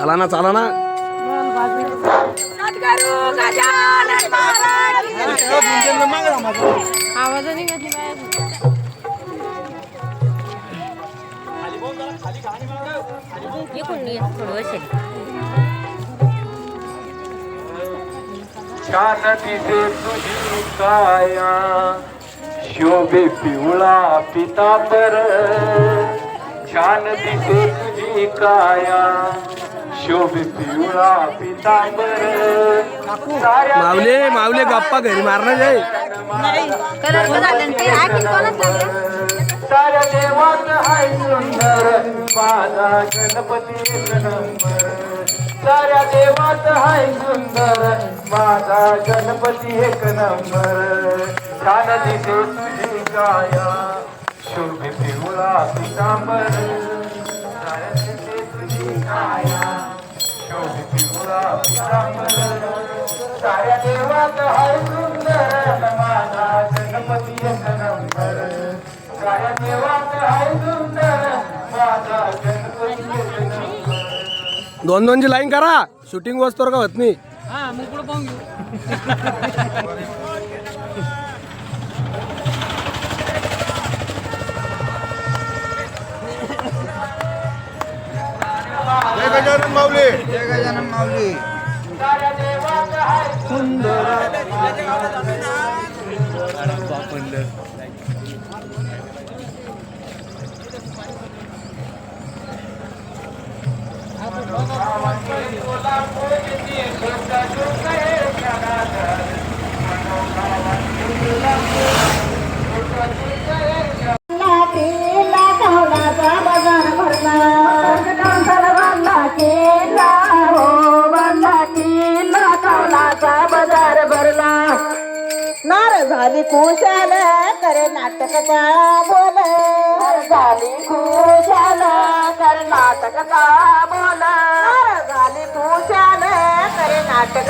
चला ना चला ना. आवाजाने घातली बाहेर छान तुझी काया शोभे पिवळा पितांबर छान दिसे तुझी काया. शोभे पिवळा पितांबर. साऱ्या मावले मावले गप्पा घरी मारणार जाय कलर झालं ते. आणखी कोणाच लागलं साऱ्या देवात हाय सुंदर. माझा गणपती एक नंबर. साऱ्या देवात हाय सुंदर. माझा गणपती एक नंबर. छान दिसे तुझी काया शोभे पिवळा पितांबर. साऱ्या दिसे तुझी काया साऱ्या देवात हाय सुंदर माझा गणपती एक नंबर साऱ्या देवात हाय सुंदर माझा गणपती एक नंबर दोन दोनची लाईन करा. शूटिंग वस्तूवर का होत नाही? गजानन माऊली जय गजानन माऊली साऱ्या झाली खुशाल करे नाटक टाळा बोल. झाली खुशाल करे नाटक टाळा बोल. झाली खुशाल करे नाटक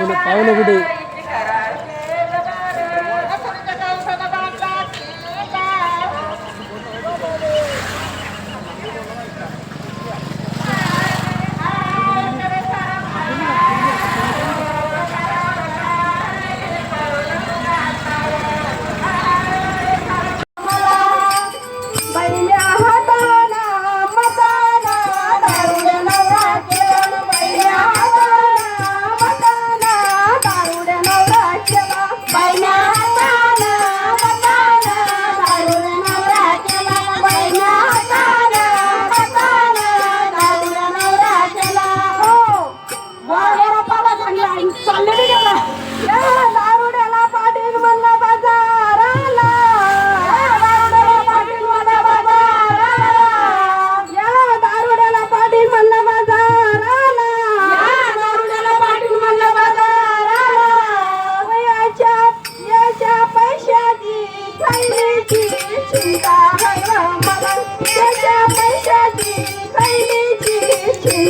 काय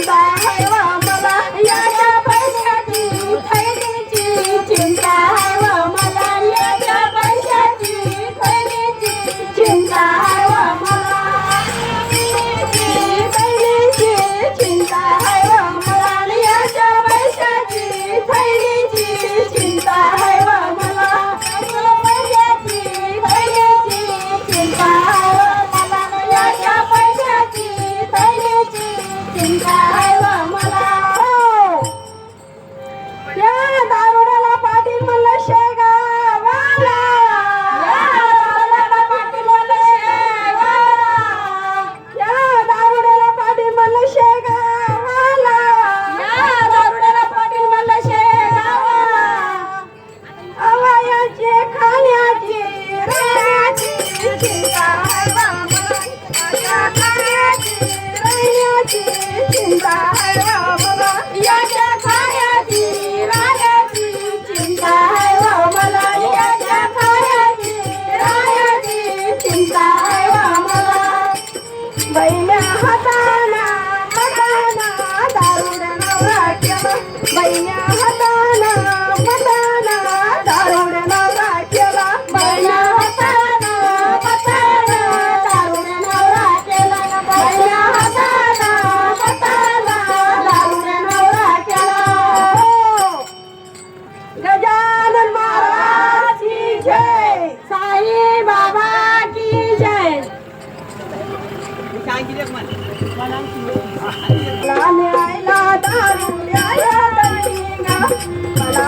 Bye. I Bye.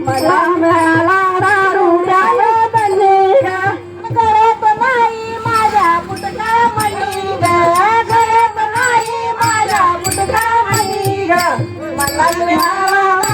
मला मिळाला दारुड्याला बंदी करत नाही माझ्या पुटका मणी करत नाही पुटका मणी मला